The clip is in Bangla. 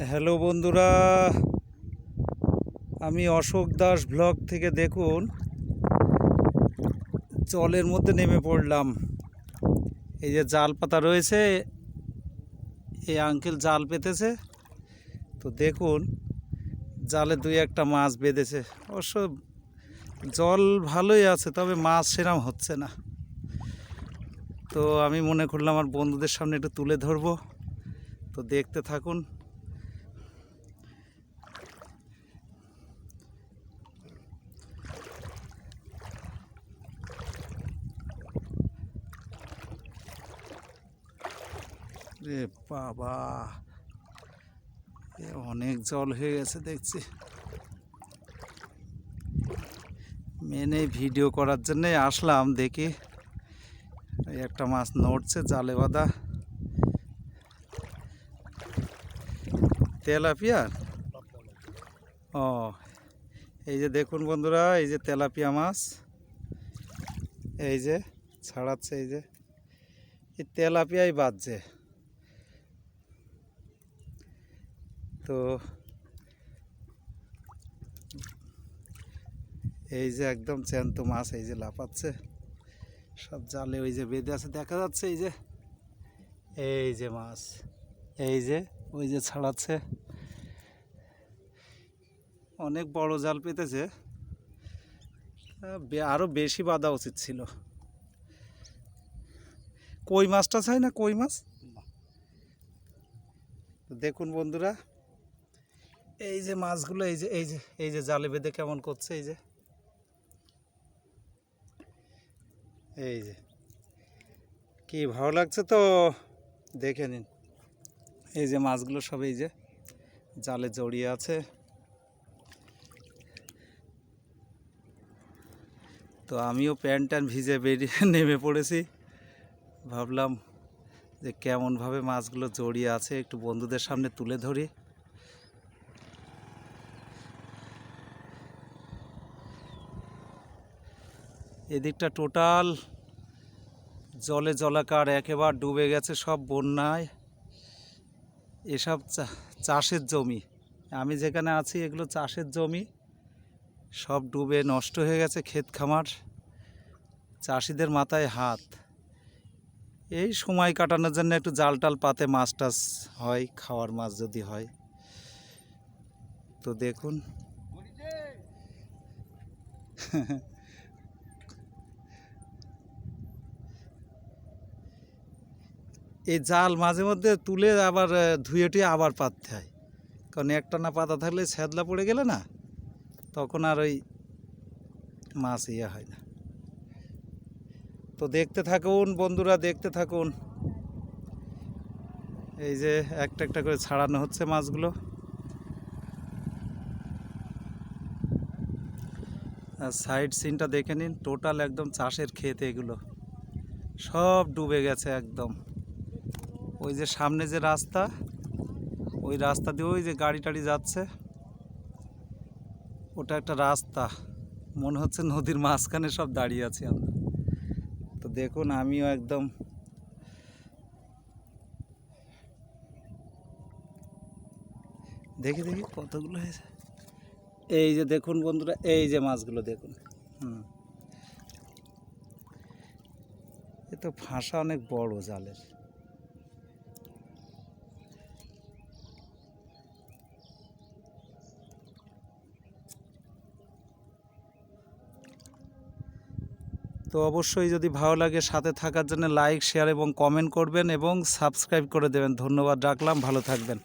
হ্যালো বন্ধুরা, আমি অশোক দাস ব্লগ থেকে দেখুন, জলের মধ্যে নেমে পড়লাম। এই যে জাল পাতা রয়েছে, এই আঙ্কেল জাল পেতেছে। তো দেখুন, জালে দুই একটা মাছ বেঁধেছে। অবশ্য জল ভালোই আছে, তবে মাছ সেরাম হচ্ছে না। তো আমি মনে করলাম, আমার বন্ধুদের সামনে একটু তুলে ধরবো। তো দেখতে থাকুন। রে বাবা, এ অনেক জল হয়ে গেছে দেখছি। মেনে ভিডিও করার জন্যে আসলাম, দেখি। একটা মাছ নড়ছে, জালে বাঁধা। তেলাপিয়া? ও, এই যে দেখুন বন্ধুরা, এই যে তেলাপিয়া মাছ। এই যে, ছাড়াচ্ছে, এই যে। এই তেলাপিয়াই বাজছে তো এই যে একদম জ্যান্ত মাছ এই যে লাফাচ্ছে সব জালে ওই যে বেঁধে আছে দেখা যাচ্ছে এই যে এই যে মাছ এই যে ওই যে ছাড়াচ্ছে। অনেক বড় জাল পেতেছে আহ, বে- আরও বেশি বাঁধা উচিত ছিল। কই মাছটা চাই না? কই মাছ? দেখুন বন্ধুরা এই যে মাছগুলো, এই যে এই যে এই যে জালে বেঁধে কেমন করছে, এই যে। এই যে। কি ভালো লাগছে তো? দেখে নিন। এই যে মাছগুলো সব এই যে জালে জড়িয়ে আছে। তো আমিও প্যান্ট ট্যান্ট ভিজে বেরিয়ে নেমে পড়েছি। ভাবলাম যে কেমনভাবে মাছগুলো জড়িয়ে আছে, একটু বন্ধুদের সামনে তুলে ধরি। এদিকটা টোটাল জলে জলাকার, একেবারে ডুবে গেছে সব বন্যায়। এসব চাষের জমি। আমি যেখানে আছি এগুলো চাষের জমি। সব ডুবে নষ্ট হয়ে গেছে ক্ষেত খামার, চাষিদের মাথায় হাত। এই সময় কাটানোর জন্য একটু জাল টাল পাতে মাছ টাছ হয়, খাওয়ার মাছ যদি হয়। তো দেখুন। এই জাল মাঝে মধ্যে তুলে আবার ধুয়ে টুয়ে আবার পাততে হয়। কারণ একটা না পাতা থাকলে ছ্যাদলা পড়ে গেলে না, তখন আর ওই মাছ ইয়ে হয় না। তো দেখতে থাকুন বন্ধুরা, দেখতে থাকুন। এই যে একটা একটা করে ছাড়ানো হচ্ছে মাছগুলো। আর সাইড সিনটা দেখে নিন, টোটাল একদম চাষের ক্ষেত এগুলো। সব ডুবে গেছে একদম। ওই যে সামনে যে রাস্তা, ওই রাস্তা দিয়ে ওই যে গাড়ি টাড়ি যাচ্ছে, ওটা একটা রাস্তা। মনে হচ্ছে নদীর মাঝখানে সব দাঁড়িয়ে আছি আমরা। তো দেখুন, আমিও একদম দেখি দেখি কতগুলো হয়েছে। এই যে দেখুন বন্ধুরা, এই যে মাছগুলো দেখুন। হুম। এ তো ফাঁসা অনেক বড় জালের। তো অবশ্যই যদি ভালো লাগে সাথে থাকার জন্য লাইক শেয়ার এবং কমেন্ট করবেন এবং সাবস্ক্রাইব করে দেবেন। ধন্যবাদ, রাখলাম, ভালো থাকবেন।